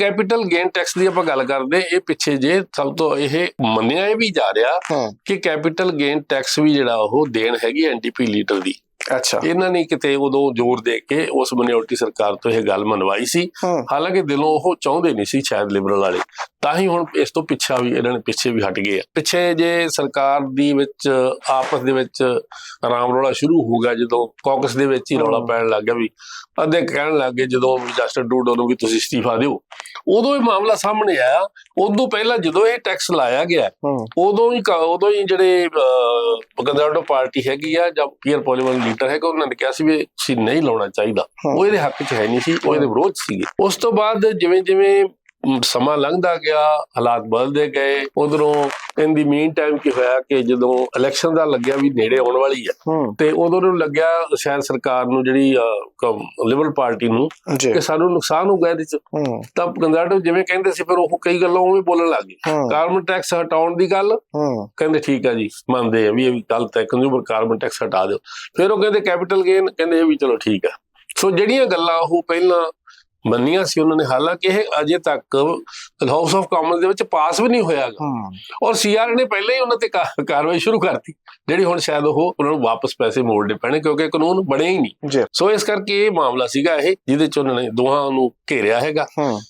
Capital gain tax ਦੀ ਆਪਾਂ ਗੱਲ ਕਰਦੇ ਇਹ ਪਿੱਛੇ ਜੇ ਸਭ ਤੋਂ ਇਹ ਮੰਨਿਆ ਇਹ ਵੀ ਜਾ ਰਿਹਾ ਕਿ ਕੈਪੀਟਲ ਗੇਨ ਟੈਕਸ ਵੀ ਜਿਹੜਾ ਉਹ ਦੇਣ ਹੈਗੀ ਐਨਡੀਪੀ ਲੀਡਰ ਦੀ। ਅੱਛਾ। ਇਹਨਾਂ ਨੇ ਕਿਤੇ ਉਦੋਂ ਜ਼ੋਰ ਦੇ ਕੇ ਉਸ ਮਿਨੋਰਟੀ ਸਰਕਾਰ ਤੋਂ ਇਹ ਗੱਲ ਮਨਵਾਈ ਸੀ। ਹਾਲਾਂਕਿ ਦਿਲੋਂ ਉਹ ਚਾਹੁੰਦੇ ਨਹੀਂ ਸੀ ਸ਼ਾਇਦ ਲਿਬਰਲ ਵਾਲੇ। ਤਾਂ ਹੀ ਹੁਣ ਇਸ ਤੋਂ ਪਿੱਛਾ ਵੀ ਇਹਨਾਂ ਨੇ ਪਿੱਛੇ ਵੀ ਹਟ ਗਏ ਆ। ਪਿੱਛੇ ਜੇ ਸਰਕਾਰ ਦੀ ਵਿੱਚ ਆਪਸ ਦੇ ਵਿੱਚ ਆਰਾਮ ਰੌਲਾ ਸ਼ੁਰੂ ਹੋ ਗਿਆ ਜਦੋਂ ਕਾਕਸ ਦੇ ਵਿੱਚ ਹੀ ਰੌਲਾ। ਪੈਣ ਲੱਗ ਗਿਆ ਵੀ ਅੱਧੇ ਕਹਿਣ ਲੱਗ ਜਦੋਂ ਜਸਟਿਸ ਡੂਡੋ ਨੂੰ ਵੀ ਤੁਸੀਂ ਅਸਤੀਫਾ ਦਿਓ। ਉਦੋਂ ਇਹ ਮਾਮਲਾ ਸਾਹਮਣੇ ਆਇਆ। ਉਦੋਂ ਪਹਿਲਾਂ ਜਦੋਂ ਇਹ ਟੈਕਸ ਲਾਇਆ ਗਿਆ ਉਦੋਂ ਹੀ ਉਦੋਂ ਹੀ ਜਿਹੜੇ ਕੰਜ਼ਰਵੇਟਿਵ ਪਾਰਟੀ ਹੈਗੀ ਆ ਜਾਂ ਪੀਅਰ ਪੋਲੀਮਨ ਲੀਡਰ ਹੈਗਾ ਉਹਨਾਂ ਨੇ ਕਿਹਾ ਸੀ ਵੀ ਅਸੀਂ ਨਹੀਂ ਲਾਉਣਾ ਚਾਹੀਦਾ। ਉਹ ਇਹਦੇ ਹੱਕ 'ਚ ਹੈ ਨਹੀਂ ਸੀ ਉਹ ਇਹਦੇ ਵਿਰੋਧ ਸੀਗੇ। ਉਸ ਤੋਂ ਬਾਅਦ ਜਿਵੇਂ ਜਿਵੇਂ ਸਮਾਂ ਲੰਘਦਾ ਗਿਆ ਹਾਲਾਤ ਬਦਲਦੇ ਗਏ ਉਧਰੋਂ ਇਨ ਦੀ ਮੀਨ ਟਾਈਮ ਕੀ ਹੋਇਆ ਕਿ ਜਦੋਂ ਇਲੈਕਸ਼ਨ ਦਾ ਲੱਗਿਆ ਵੀ ਨੇੜੇ ਆਉਣ ਵਾਲੀ ਆ ਹਾਂ। ਤੇ ਉਦੋਂ ਨੂੰ ਲੱਗਿਆ ਸ਼ਾਇਦ ਸਰਕਾਰ ਨੂੰ ਜਿਹੜੀ ਲਿਬਰਲ ਪਾਰਟੀ ਨੂੰ ਕਿ ਸਾਨੂੰ ਨੁਕਸਾਨ ਹੋਊਗਾ ਇਹਦੇ 'ਚ। ਹਾਂ। ਤਾਂ ਕੰਜ਼ਰਵੇਟਿਵ ਜਿਵੇਂ ਕਹਿੰਦੇ ਸੀ ਫਿਰ ਉਹ ਕਈ ਗੱਲਾਂ ਉਵੇਂ ਬੋਲਣ ਲੱਗ ਗਏ। ਹਾਂ। ਕਾਰਬਨ ਟੈਕਸ ਹਟਾਉਣ ਦੀ ਗੱਲ ਹਾਂ। ਕਹਿੰਦੇ ਠੀਕ ਆ ਜੀ ਮੰਨਦੇ ਆ ਵੀ ਇਹ ਵੀ ਗਲਤ ਹੈ ਕੰਜ਼ਿਊਮਰ ਕਾਰਬਨ ਟੈਕਸ ਹਟਾ ਦਿਓ। ਫਿਰ ਉਹ ਕਹਿੰਦੇ ਕੈਪੀਟਲ ਗੇਨ ਕਹਿੰਦੇ ਇਹ ਵੀ ਚਲੋ ਠੀਕ ਆ। ਸੋ ਜਿਹੜੀਆਂ ਗੱਲਾਂ ਉਹ ਪਹਿਲਾਂ ਮੰਨੀਆਂ ਸੀ ਉਹਨਾਂ ਨੇ। ਹਾਲਾਂਕਿ ਇਹ ਅਜੇ ਤੱਕ ਹਾਊਸ ਆਫ ਕਾਮਨਸ ਦੇ ਵਿੱਚ ਪਾਸ ਵੀ ਨਹੀਂ ਹੋਇਆ ਗਾ। ਹਾਂ। ਔਰ ਸੀਆਰ ਨੇ ਪਹਿਲਾਂ ਹੀ ਉਹਨਾਂ ਤੇ ਕਾਰਵਾਈ ਸ਼ੁਰੂ ਕਰਤੀ ਜਿਹੜੀ ਹੁਣ ਸ਼ਾਇਦ ਉਹ ਉਹਨਾਂ ਨੂੰ ਵਾਪਸ ਪੈਸੇ ਮੋੜਨੇ ਪੈਣੇ ਕਿਉਂਕਿ ਕਾਨੂੰਨ ਬਣੇ ਹੀ ਨਹੀਂ। ਸੋ ਇਸ ਕਰਕੇ ਇਹ ਮਾਮਲਾ ਸੀਗਾ ਇਹ ਜਿਹਦੇ ਚ ਉਹਨਾਂ ਨੇ ਦੋਹਾਂ ਨੂੰ ਘੇਰਿਆ ਹੈਗਾ।